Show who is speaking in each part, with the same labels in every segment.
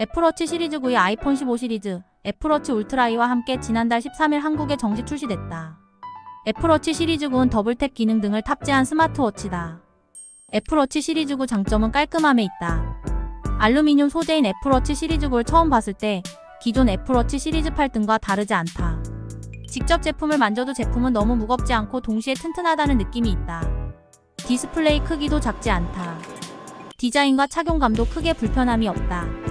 Speaker 1: 애플워치 시리즈 9의 아이폰 15 시리즈, 애플워치 울트라이와 함께 지난달 13일 한국에 정식 출시됐다. 애플워치 시리즈 9는 더블탭 기능 등을 탑재한 스마트워치다. 애플워치 시리즈 9 장점은 깔끔함에 있다. 알루미늄 소재인 애플워치 시리즈 9를 처음 봤을 때 기존 애플워치 시리즈 8 등과 다르지 않다. 직접 제품을 만져도 제품은 너무 무겁지 않고 동시에 튼튼하다는 느낌이 있다. 디스플레이 크기도 작지 않다. 디자인과 착용감도 크게 불편함이 없다.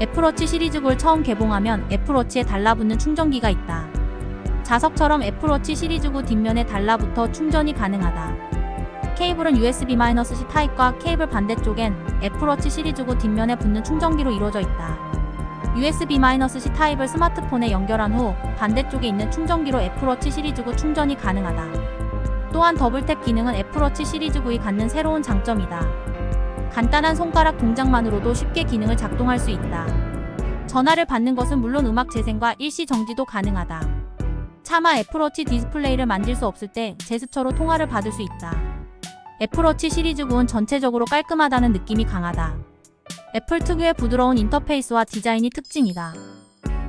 Speaker 1: 애플워치 시리즈 9를 처음 개봉하면 애플워치에 달라붙는 충전기가 있다. 자석처럼 애플워치 시리즈 9 뒷면에 달라붙어 충전이 가능하다. 케이블은 USB-C 타입과 케이블 반대쪽엔 애플워치 시리즈 9 뒷면에 붙는 충전기로 이루어져 있다. USB-C 타입을 스마트폰에 연결한 후 반대쪽에 있는 충전기로 애플워치 시리즈 9 충전이 가능하다. 또한 더블탭 기능은 애플워치 시리즈 9이 갖는 새로운 장점이다. 간단한 손가락 동작만으로도 쉽게 기능을 작동할 수 있다. 전화를 받는 것은 물론 음악 재생과 일시 정지도 가능하다. 차마 애플워치 디스플레이를 만질 수 없을 때 제스처로 통화를 받을 수 있다. 애플워치 시리즈 9는 전체적으로 깔끔하다는 느낌이 강하다. 애플 특유의 부드러운 인터페이스와 디자인이 특징이다.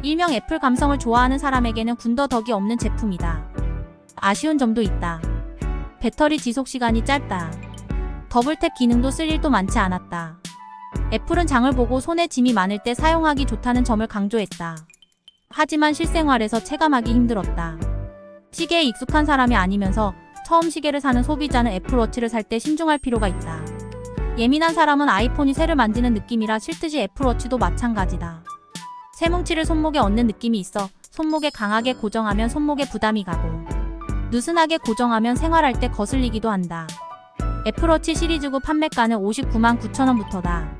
Speaker 1: 일명 애플 감성을 좋아하는 사람에게는 군더더기 없는 제품이다. 아쉬운 점도 있다. 배터리 지속 시간이 짧다. 더블탭 기능도 쓸 일도 많지 않았다. 애플은 장을 보고 손에 짐이 많을 때 사용하기 좋다는 점을 강조했다. 하지만 실생활에서 체감하기 힘들었다. 시계에 익숙한 사람이 아니면서 처음 시계를 사는 소비자는 애플워치를 살 때 신중할 필요가 있다. 예민한 사람은 아이폰이 새를 만지는 느낌이라 싫듯이 애플워치도 마찬가지다. 새뭉치를 손목에 얹는 느낌이 있어 손목에 강하게 고정하면 손목에 부담이 가고 느슨하게 고정하면 생활할 때 거슬리기도 한다. 애플워치 시리즈 9 판매가는 59만 9천원부터다.